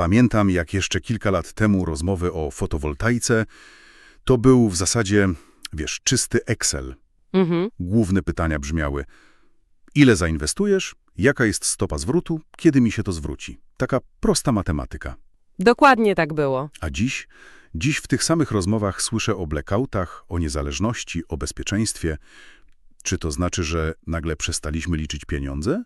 Pamiętam, jak jeszcze kilka lat temu rozmowy o fotowoltaice to był w zasadzie, wiesz, czysty Excel. Mhm. Główne pytania brzmiały: ile zainwestujesz, jaka jest stopa zwrotu, kiedy mi się to zwróci? Taka prosta matematyka. Dokładnie tak było. A dziś? Dziś w tych samych rozmowach słyszę o blackoutach, o niezależności, o bezpieczeństwie. Czy to znaczy, że nagle przestaliśmy liczyć pieniądze?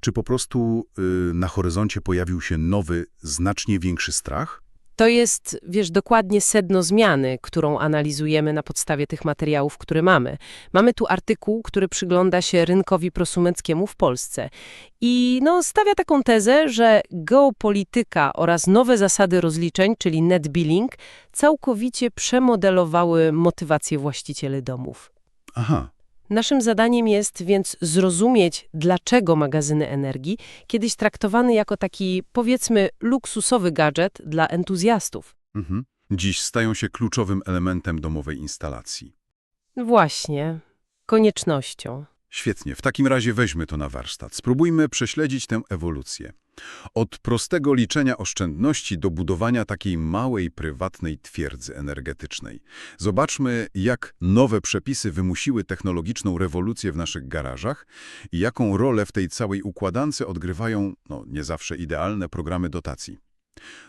Czy po prostu y, na horyzoncie pojawił się nowy, znacznie większy strach? To jest, wiesz, dokładnie sedno zmiany, którą analizujemy na podstawie tych materiałów, które mamy. Mamy tu artykuł, który przygląda się rynkowi prosumenckiemu w Polsce i no, stawia taką tezę, że geopolityka oraz nowe zasady rozliczeń, czyli net billing, całkowicie przemodelowały motywację właścicieli domów. Aha, Naszym zadaniem jest więc zrozumieć, dlaczego magazyny energii kiedyś traktowany jako taki, powiedzmy, luksusowy gadżet dla entuzjastów. mhm. dziś stają się kluczowym elementem domowej instalacji. Właśnie, koniecznością. Świetnie, w takim razie weźmy to na warsztat. Spróbujmy prześledzić tę ewolucję. Od prostego liczenia oszczędności do budowania takiej małej, prywatnej twierdzy energetycznej. Zobaczmy, jak nowe przepisy wymusiły technologiczną rewolucję w naszych garażach i jaką rolę w tej całej układance odgrywają, no, nie zawsze idealne programy dotacji.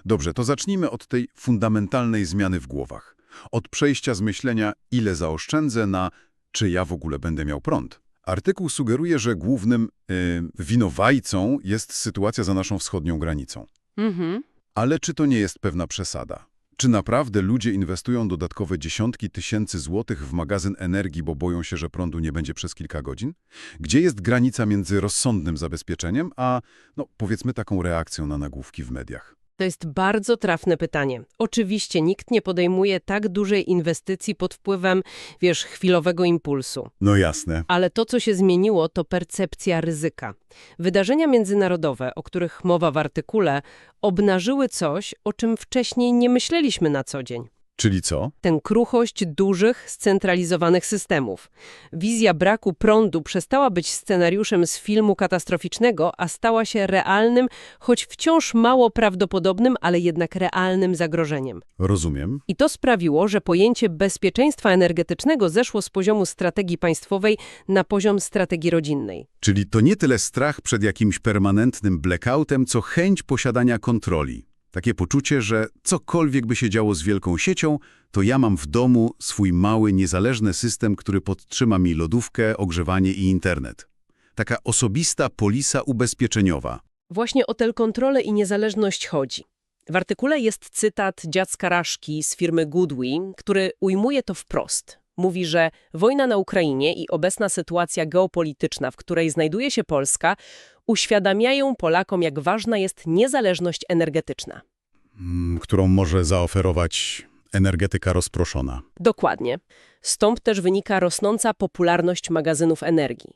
Dobrze, to zacznijmy od tej fundamentalnej zmiany w głowach. Od przejścia z myślenia, ile zaoszczędzę, na czy ja w ogóle będę miał prąd. Artykuł sugeruje, że głównym y, winowajcą jest sytuacja za naszą wschodnią granicą. Mhm. Ale czy to nie jest pewna przesada? Czy naprawdę ludzie inwestują dodatkowe dziesiątki tysięcy złotych w magazyn energii, bo boją się, że prądu nie będzie przez kilka godzin? Gdzie jest granica między rozsądnym zabezpieczeniem, a, no, powiedzmy, taką reakcją na nagłówki w mediach? To jest bardzo trafne pytanie. Oczywiście nikt nie podejmuje tak dużej inwestycji pod wpływem, wiesz, chwilowego impulsu. No jasne. Ale to, co się zmieniło, to percepcja ryzyka. Wydarzenia międzynarodowe, o których mowa w artykule, obnażyły coś, o czym wcześniej nie myśleliśmy na co dzień. Czyli co? Tę kruchość dużych, scentralizowanych systemów. Wizja braku prądu przestała być scenariuszem z filmu katastroficznego, a stała się realnym, choć wciąż mało prawdopodobnym, ale jednak realnym zagrożeniem. Rozumiem. I to sprawiło, że pojęcie bezpieczeństwa energetycznego zeszło z poziomu strategii państwowej na poziom strategii rodzinnej. Czyli to nie tyle strach przed jakimś permanentnym blackoutem, co chęć posiadania kontroli. Takie poczucie, że cokolwiek by się działo z wielką siecią, to ja mam w domu swój mały, niezależny system, który podtrzyma mi lodówkę, ogrzewanie i internet. Taka osobista polisa ubezpieczeniowa. Właśnie o tę kontrolę i niezależność chodzi. W artykule jest cytat dziadzka Raszki z firmy Goodwin, który ujmuje to wprost. Mówi, że wojna na Ukrainie i obecna sytuacja geopolityczna, w której znajduje się Polska, uświadamiają Polakom, jak ważna jest niezależność energetyczna. Mm, którą może zaoferować energetyka rozproszona. Dokładnie. Stąd też wynika rosnąca popularność magazynów energii.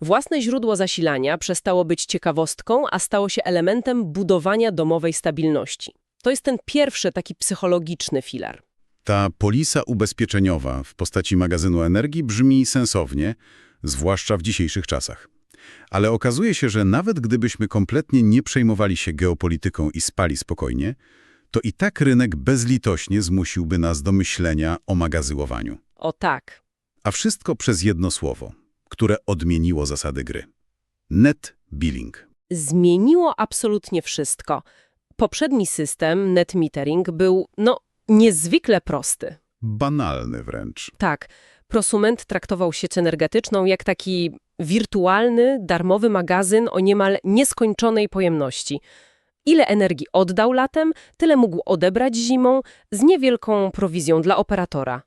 Własne źródło zasilania przestało być ciekawostką, a stało się elementem budowania domowej stabilności. To jest ten pierwszy taki psychologiczny filar. Ta polisa ubezpieczeniowa w postaci magazynu energii brzmi sensownie, zwłaszcza w dzisiejszych czasach. Ale okazuje się, że nawet gdybyśmy kompletnie nie przejmowali się geopolityką i spali spokojnie, to i tak rynek bezlitośnie zmusiłby nas do myślenia o magazyłowaniu. O tak. A wszystko przez jedno słowo, które odmieniło zasady gry. Net billing. Zmieniło absolutnie wszystko. Poprzedni system, net metering, był, no, niezwykle prosty. Banalny wręcz. Tak, prosument traktował sieć energetyczną jak taki wirtualny, darmowy magazyn o niemal nieskończonej pojemności. Ile energii oddał latem, tyle mógł odebrać zimą z niewielką prowizją dla operatora.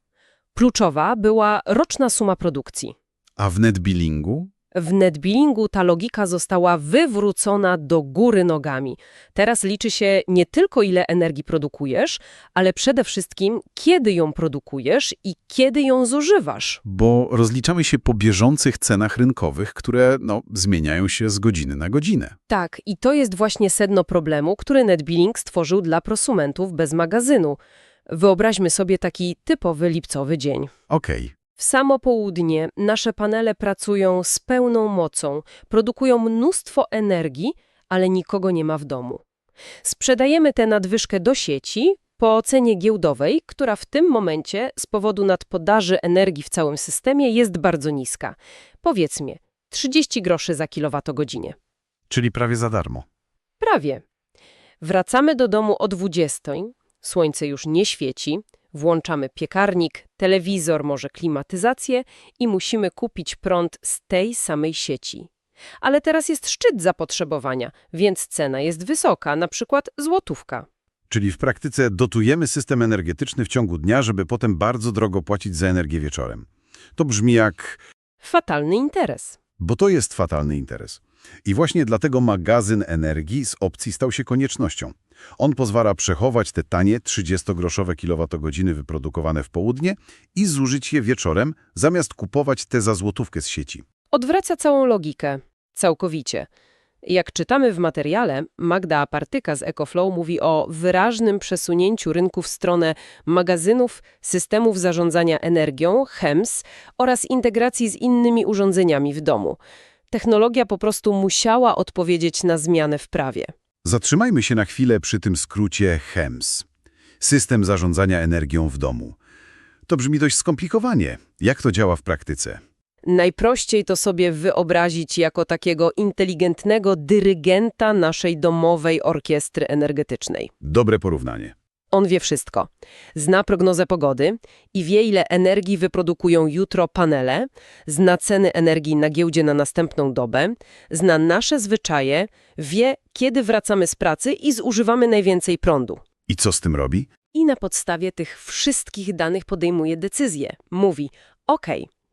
Kluczowa była roczna suma produkcji. A w net billingu? W netbillingu ta logika została wywrócona do góry nogami. Teraz liczy się nie tylko ile energii produkujesz, ale przede wszystkim kiedy ją produkujesz i kiedy ją zużywasz. Bo rozliczamy się po bieżących cenach rynkowych, które no, zmieniają się z godziny na godzinę. Tak, i to jest właśnie sedno problemu, który netbilling stworzył dla prosumentów bez magazynu. Wyobraźmy sobie taki typowy lipcowy dzień. Okej, W samo południe nasze panele pracują z pełną mocą, produkują mnóstwo energii, ale nikogo nie ma w domu. Sprzedajemy tę nadwyżkę do sieci po cenie giełdowej, która w tym momencie z powodu nadpodaży energii w całym systemie jest bardzo niska. Powiedzmy 30 groszy za kilowatogodzinę. Czyli prawie za darmo. Prawie. Wracamy do domu o 20. Słońce już nie świeci. Włączamy piekarnik, telewizor, może klimatyzację i musimy kupić prąd z tej samej sieci. Ale teraz jest szczyt zapotrzebowania, więc cena jest wysoka, na przykład złotówka. Czyli w praktyce dotujemy system energetyczny w ciągu dnia, żeby potem bardzo drogo płacić za energię wieczorem. To brzmi jak... Fatalny interes. Bo to jest fatalny interes. I właśnie dlatego magazyn energii z opcji stał się koniecznością. On pozwala przechować te tanie 30-groszowe kilowatogodziny wyprodukowane w południe i zużyć je wieczorem, zamiast kupować te za złotówkę z sieci. Odwraca całą logikę. Całkowicie. Jak czytamy w materiale, Magda Apartyka z EcoFlow mówi o wyraźnym przesunięciu rynku w stronę magazynów, systemów zarządzania energią, HEMS oraz integracji z innymi urządzeniami w domu. Technologia po prostu musiała odpowiedzieć na zmianę w prawie. Zatrzymajmy się na chwilę przy tym skrócie HEMS. System zarządzania energią w domu. To brzmi dość skomplikowanie. Jak to działa w praktyce? Najprościej to sobie wyobrazić jako takiego inteligentnego dyrygenta naszej domowej orkiestry energetycznej. Dobre porównanie. On wie wszystko. Zna prognozę pogody i wie, ile energii wyprodukują jutro panele, zna ceny energii na giełdzie na następną dobę, zna nasze zwyczaje, wie, kiedy wracamy z pracy i zużywamy najwięcej prądu. I co z tym robi? I na podstawie tych wszystkich danych podejmuje decyzję. Mówi, OK,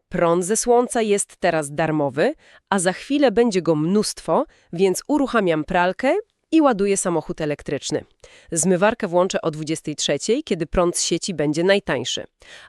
prąd ze słońca jest teraz darmowy, a za chwilę będzie go mnóstwo, więc uruchamiam pralkę i ładuję samochód elektryczny. Zmywarkę włączę o 23, kiedy prąd z sieci będzie najtańszy,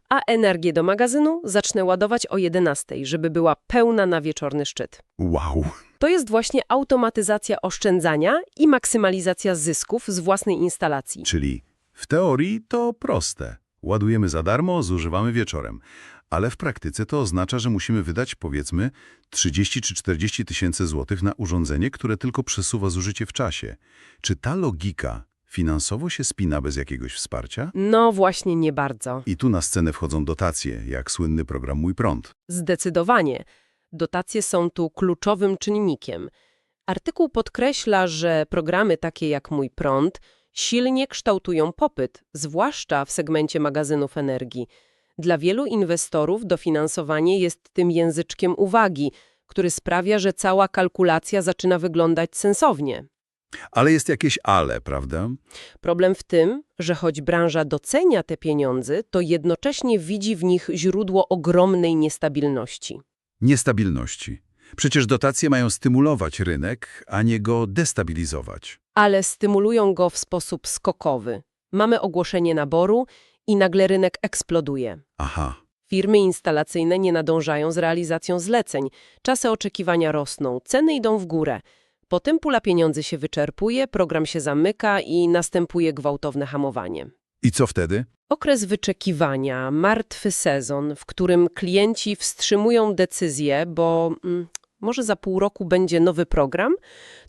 a energię do magazynu zacznę ładować o 11, żeby była pełna na wieczorny szczyt. Wow! To jest właśnie automatyzacja oszczędzania i maksymalizacja zysków z własnej instalacji. Czyli w teorii to proste. Ładujemy za darmo, zużywamy wieczorem. Ale w praktyce to oznacza, że musimy wydać powiedzmy 30 czy 40 tysięcy złotych na urządzenie, które tylko przesuwa zużycie w czasie. Czy ta logika finansowo się spina bez jakiegoś wsparcia? No właśnie nie bardzo. I tu na scenę wchodzą dotacje, jak słynny program Mój Prąd. Zdecydowanie. Dotacje są tu kluczowym czynnikiem. Artykuł podkreśla, że programy takie jak Mój Prąd silnie kształtują popyt, zwłaszcza w segmencie magazynów energii. Dla wielu inwestorów dofinansowanie jest tym języczkiem uwagi, który sprawia, że cała kalkulacja zaczyna wyglądać sensownie. Ale jest jakieś ale, prawda? Problem w tym, że choć branża docenia te pieniądze, to jednocześnie widzi w nich źródło ogromnej niestabilności. Niestabilności. Przecież dotacje mają stymulować rynek, a nie go destabilizować. ale stymulują go w sposób skokowy. Mamy ogłoszenie naboru i nagle rynek eksploduje. Aha. Firmy instalacyjne nie nadążają z realizacją zleceń, czasy oczekiwania rosną, ceny idą w górę. Potem pula pieniędzy się wyczerpuje, program się zamyka i następuje gwałtowne hamowanie. I co wtedy? Okres wyczekiwania, martwy sezon, w którym klienci wstrzymują decyzje, bo mm, może za pół roku będzie nowy program,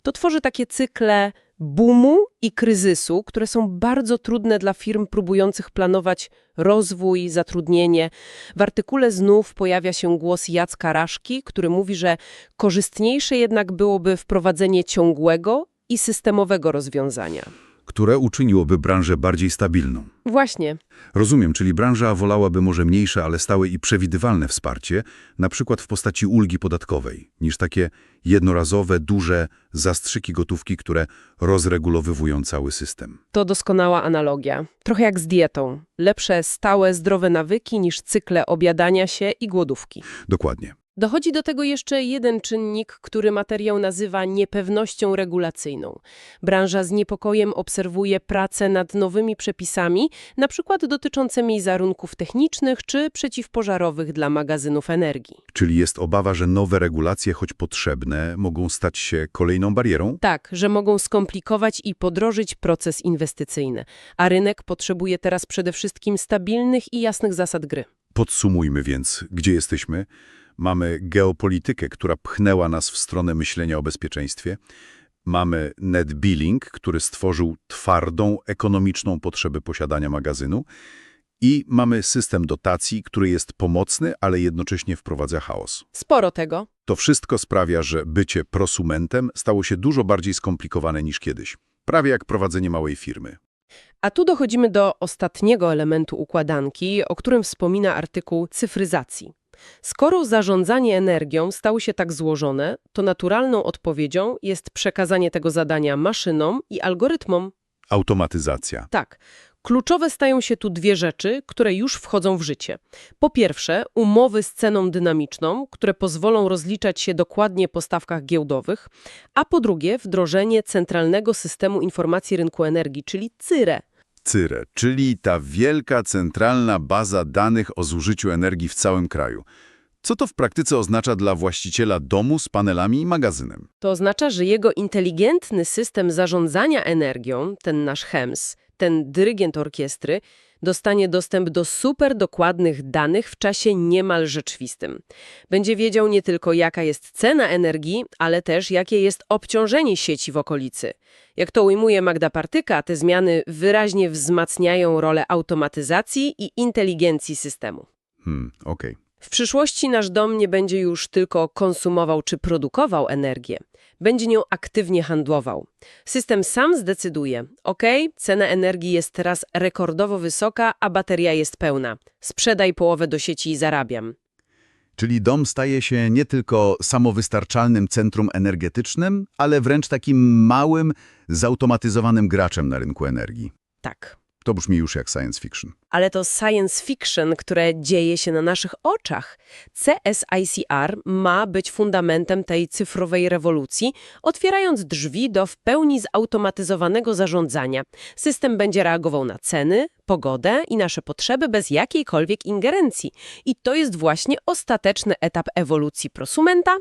to tworzy takie cykle boomu i kryzysu, które są bardzo trudne dla firm próbujących planować rozwój, zatrudnienie. W artykule znów pojawia się głos Jacka Raszki, który mówi, że korzystniejsze jednak byłoby wprowadzenie ciągłego i systemowego rozwiązania. Które uczyniłoby branżę bardziej stabilną. Właśnie. Rozumiem, czyli branża wolałaby może mniejsze, ale stałe i przewidywalne wsparcie, na przykład w postaci ulgi podatkowej, niż takie jednorazowe, duże zastrzyki gotówki, które rozregulowywują cały system. To doskonała analogia. Trochę jak z dietą. Lepsze stałe, zdrowe nawyki niż cykle obiadania się i głodówki. Dokładnie. Dochodzi do tego jeszcze jeden czynnik, który materiał nazywa niepewnością regulacyjną. Branża z niepokojem obserwuje pracę nad nowymi przepisami, na przykład dotyczącymi warunków technicznych czy przeciwpożarowych dla magazynów energii. Czyli jest obawa, że nowe regulacje, choć potrzebne, mogą stać się kolejną barierą? Tak, że mogą skomplikować i podrożyć proces inwestycyjny, a rynek potrzebuje teraz przede wszystkim stabilnych i jasnych zasad gry. Podsumujmy więc, gdzie jesteśmy. Mamy geopolitykę, która pchnęła nas w stronę myślenia o bezpieczeństwie, Mamy net billing, który stworzył twardą, ekonomiczną potrzebę posiadania magazynu i mamy system dotacji, który jest pomocny, ale jednocześnie wprowadza chaos. Sporo tego. To wszystko sprawia, że bycie prosumentem stało się dużo bardziej skomplikowane niż kiedyś. Prawie jak prowadzenie małej firmy. A tu dochodzimy do ostatniego elementu układanki, o którym wspomina artykuł cyfryzacji. Skoro zarządzanie energią stało się tak złożone, to naturalną odpowiedzią jest przekazanie tego zadania maszynom i algorytmom. Automatyzacja. Tak, kluczowe stają się tu dwie rzeczy, które już wchodzą w życie. Po pierwsze, umowy z ceną dynamiczną, które pozwolą rozliczać się dokładnie po stawkach giełdowych, a po drugie, wdrożenie Centralnego Systemu Informacji Rynku Energii, czyli CYRE. CYRE, czyli ta wielka centralna baza danych o zużyciu energii w całym kraju. Co to w praktyce oznacza dla właściciela domu z panelami i magazynem? To oznacza, że jego inteligentny system zarządzania energią, ten nasz HEMS, ten dyrygent orkiestry, dostanie dostęp do super dokładnych danych w czasie niemal rzeczywistym. Będzie wiedział nie tylko jaka jest cena energii, ale też jakie jest obciążenie sieci w okolicy. Jak to ujmuje Magda Partyka, te zmiany wyraźnie wzmacniają rolę automatyzacji i inteligencji systemu. Hmm, okej. W przyszłości nasz dom nie będzie już tylko konsumował czy produkował energię. Będzie nią aktywnie handlował. System sam zdecyduje, ok, cena energii jest teraz rekordowo wysoka, a bateria jest pełna. Sprzedaj połowę do sieci i zarabiam. Czyli dom staje się nie tylko samowystarczalnym centrum energetycznym, ale wręcz takim małym, zautomatyzowanym graczem na rynku energii. Tak. To brzmi już jak science fiction. Ale to science fiction, które dzieje się na naszych oczach. CSICR ma być fundamentem tej cyfrowej rewolucji, otwierając drzwi do w pełni zautomatyzowanego zarządzania. System będzie reagował na ceny, pogodę i nasze potrzeby bez jakiejkolwiek ingerencji. I to jest właśnie ostateczny etap ewolucji prosumenta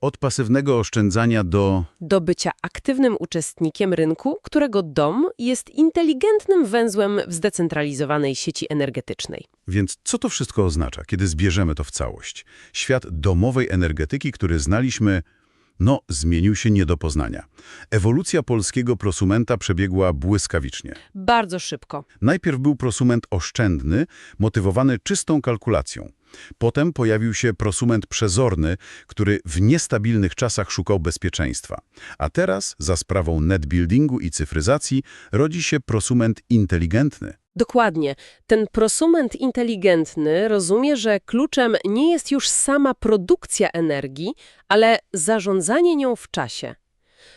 Od pasywnego oszczędzania do... do bycia aktywnym uczestnikiem rynku, którego dom jest inteligentnym węzłem w zdecentralizowanej sieci energetycznej. Więc co to wszystko oznacza, kiedy zbierzemy to w całość? Świat domowej energetyki, który znaliśmy, no, zmienił się nie do poznania. Ewolucja polskiego prosumenta przebiegła błyskawicznie. Bardzo szybko. Najpierw był prosument oszczędny, motywowany czystą kalkulacją. Potem pojawił się prosument przezorny, który w niestabilnych czasach szukał bezpieczeństwa. A teraz, za sprawą netbuildingu i cyfryzacji, rodzi się prosument inteligentny. Dokładnie. Ten prosument inteligentny rozumie, że kluczem nie jest już sama produkcja energii, ale zarządzanie nią w czasie.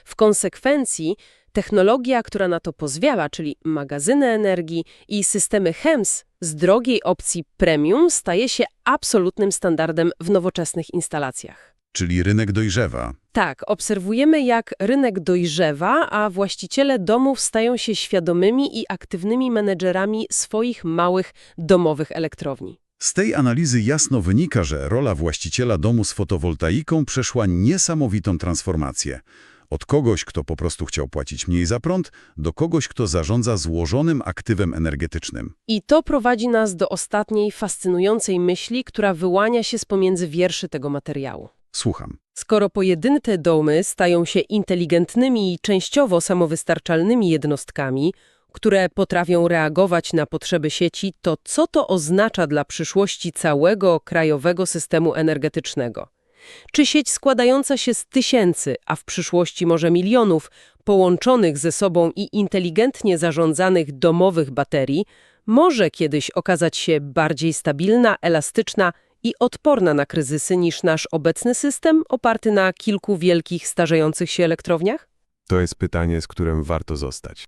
W konsekwencji technologia, która na to pozwala, czyli magazyny energii i systemy HEMS z drogiej opcji premium staje się absolutnym standardem w nowoczesnych instalacjach. Czyli rynek dojrzewa. Tak, obserwujemy jak rynek dojrzewa, a właściciele domów stają się świadomymi i aktywnymi menedżerami swoich małych domowych elektrowni. Z tej analizy jasno wynika, że rola właściciela domu z fotowoltaiką przeszła niesamowitą transformację. Od kogoś, kto po prostu chciał płacić mniej za prąd, do kogoś, kto zarządza złożonym aktywem energetycznym. I to prowadzi nas do ostatniej fascynującej myśli, która wyłania się z pomiędzy wierszy tego materiału. Słucham. Skoro pojedyncze domy stają się inteligentnymi i częściowo samowystarczalnymi jednostkami, które potrafią reagować na potrzeby sieci, to co to oznacza dla przyszłości całego krajowego systemu energetycznego? Czy sieć składająca się z tysięcy, a w przyszłości może milionów, połączonych ze sobą i inteligentnie zarządzanych domowych baterii, może kiedyś okazać się bardziej stabilna, elastyczna i odporna na kryzysy niż nasz obecny system oparty na kilku wielkich, starzejących się elektrowniach? To jest pytanie, z którym warto zostać.